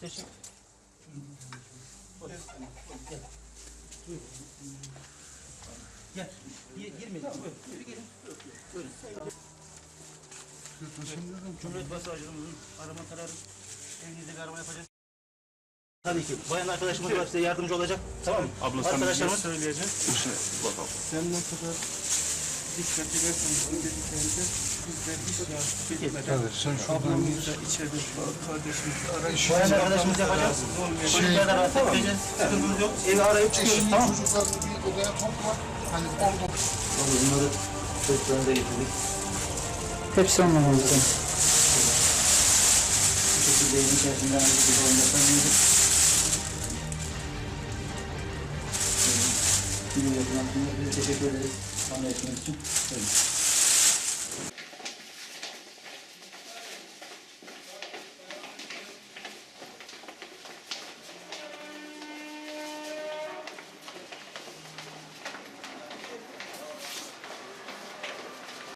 Teşekkür Gel. Gelin. Buyurun. Cumhuriyet Başsavcılığımızın arama kararı. Evinizde bir arama yapacağız. Tabii ki. Bayan arkadaşımız var size yardımcı olacak. Tamam mı? Abla sen Arkadaşlarımız ne söyleyeceksin? Şey, bakalım. Sen ne kadar dikkat edersen bu dediklerinde bizler hiç rahatsız etmeden ablamız da içeride şu an kardeşimiz arayış Bayan arkadaşımız yapacak. Çocuklarla rahat edeceğiz. Sıkıntımız yok. Evi arayıp çıkıyoruz. Tamam mı? Çocuklarını bir odaya topla. Hani orada Bunları çocuklarını da getirdik. Hepsi olmamızda. Bu şekilde evin içerisinde indik. Yapılan teşekkür ederiz. Anlayışınız için. Buyurun.